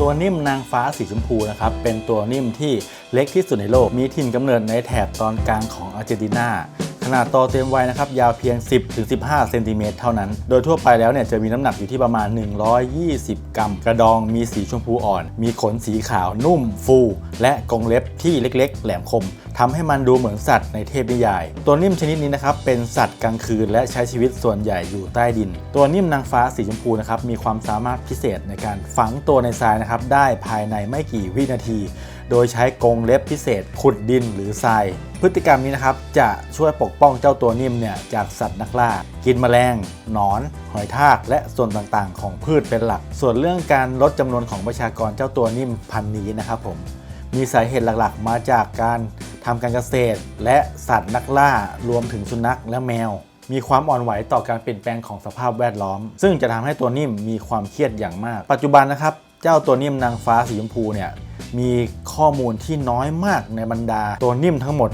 ตัวนิ่มนางฟ้าสีชมพูนะครับเป็นตัวนิ่มที่เล็กที่สุดในโลกมีถิ่นกำเนิดในแถบตอนกลางของอาร์เจนตินา ขนาดโตเต็มวัยนะครับยาวเพียง 10-15 เซนติเมตรเท่านั้น โดยทั่วไปแล้วเนี่ยจะมีน้ำหนักอยู่ที่ประมาณ 120 กรัม กระดองมีสีชมพูอ่อน มีขนสีขาวนุ่มฟู และกรงเล็บที่เล็กๆ แหลมคมทำให้มันดูเหมือนสัตว์ในเทพนิยาย ตัวนิ่มชนิดนี้นะครับเป็นสัตว์กลางคืนและใช้ชีวิตส่วนใหญ่อยู่ใต้ดิน ตัวนิ่มนางฟ้าสีชมพูนะครับมีความสามารถพิเศษในการฝังตัวในทรายนะครับได้ภายในไม่กี่วินาที โดยใช้กรงเล็บพิเศษ ขุดดินหรือทราย พฤติกรรมนี้นะครับจะช่วยปกป้องเจ้าตัวนิ่มเนี่ยจากสัตว์นักล่า กินแมลง หนอน หอยทาก และส่วนต่างๆ ของพืชเป็นหลัก ส่วนเรื่องการลดจำนวนของประชากรเจ้าตัวนิ่มพันนี้นะครับผม มีสาเหตุหลักๆ มาจากการทำการเกษตร และสัตว์นักล่ารวมถึงสุนัขและแมวมีความอ่อนไหวต่อการเปลี่ยนแปลงของสภาพแวดล้อม ซึ่งจะทำให้ตัวนิ่มมีความเครียดอย่างมาก ปัจจุบันนะครับ เจ้าตัวนิ่มนางฟ้าสีชมพูเนี่ย มีข้อมูลที่น้อยมากในบรรดาตัวนิ่มทั้งหมด